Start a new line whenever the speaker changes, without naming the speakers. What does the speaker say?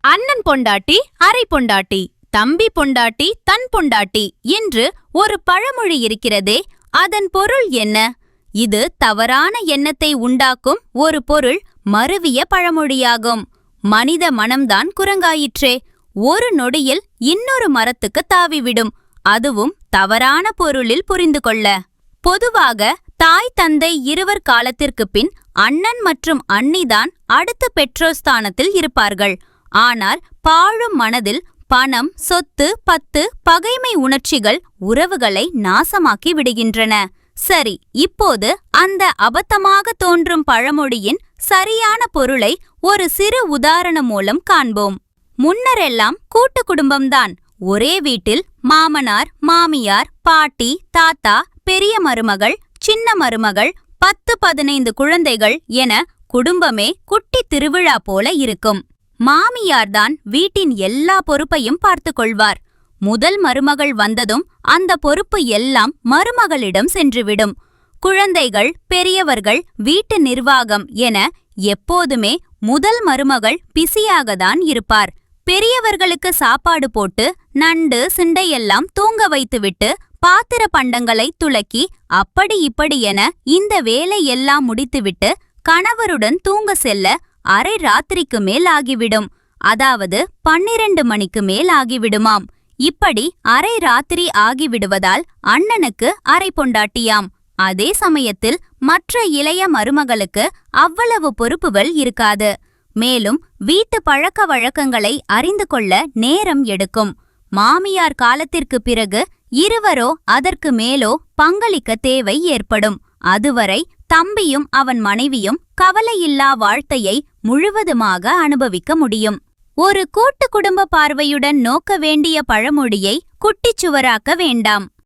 அண்ணன் பொண்டாட்டி அரை பொண்டாட்டி தம்பி பொண்டாட்டி தன் பொண்டாட்டி என்று ஒரு பழமொழி இருக்கிறதே அதன் பொருள் என்ன? இது தவறான எண்ணத்தை உண்டாக்கும் ஒரு பொருள் மருவிய பழமொழியாகும். மனித மனம்தான் குரங்காயிற்றே. ஒரு நொடியில் இன்னொரு மரத்துக்கு தாவிவிடும். அதுவும் தவறான பொருளில் புரிந்து கொள்ள. பொதுவாக தாய் தந்தை இருவர் காலத்திற்குப் பின் அண்ணன் மற்றும் அண்ணிதான் அடுத்த பெற்றோர் ஸ்தானத்தில் இருப்பார்கள். ஆனால் பாழும் மனதில் பணம் சொத்து பத்து பகைமை உணர்ச்சிகள் உறவுகளை நாசமாக்கி விடுகின்றன. சரி இப்போது அந்த அபத்தமாக தோன்றும் பழமொழியின் சரியான பொருளை ஒரு சிறு உதாரணம் மூலம் காண்போம். முன்னரெல்லாம் கூட்டு குடும்பம்தான். ஒரே வீட்டில் மாமனார் மாமியார் பாட்டி தாத்தா பெரிய மருமகள் சின்ன மருமகள் பத்து பதினைந்து குழந்தைகள் என குடும்பமே குட்டி திருவிழா போல இருக்கும். மாமியார்தான் வீட்டின் எல்லா பொறுப்பையும் பார்த்துக் கொள்வார் முதல் மருமகள் வந்ததும் அந்த பொறுப்பு எல்லாம் மருமகளிடம் சென்றுவிடும். குழந்தைகள் பெரியவர்கள் வீட்டு நிர்வாகம் என எப்போதுமே முதல் மருமகள் பிஸியாகத்தான் இருப்பார். பெரியவர்களுக்கு சாப்பாடு போட்டு நண்டு சிண்டையெல்லாம் தூங்க வைத்துவிட்டு பாத்திர பண்டங்களை துலக்கி அப்படி இப்படி என இந்த வேலை எல்லாம் முடித்துவிட்டு கணவருடன் தூங்க செல்ல அரை ராத்திரிக்கு மேல் ஆகிவிடும். அதாவது பன்னிரண்டு மணிக்கு மேல் ஆகிவிடுமாம். இப்படி அரை ராத்திரி ஆகிவிடுவதால் அண்ணனுக்கு அரை பொண்டாட்டியாம். அதே சமயத்தில் மற்ற இளைய மருமகளுக்கு அவ்வளவு பொறுப்புகள் இருக்காது. மேலும் வீட்டு பழக்க வழக்கங்களை அறிந்து கொள்ள நேரம் எடுக்கும். மாமியார் காலத்திற்கு பிறகு இருவரோ அதற்கு மேலோ பங்களிக்க தேவை ஏற்படும். அதுவரை தம்பியும் அவன் மனைவியும் கவலையில்லா வாழ்த்தையை முழுவதுமாக அனுபவிக்க முடியும். ஒரு கூட்டு குடும்ப பார்வையுடன் நோக்க வேண்டிய பழமொழியை குட்டிச்சுவராக்க வேண்டாம்.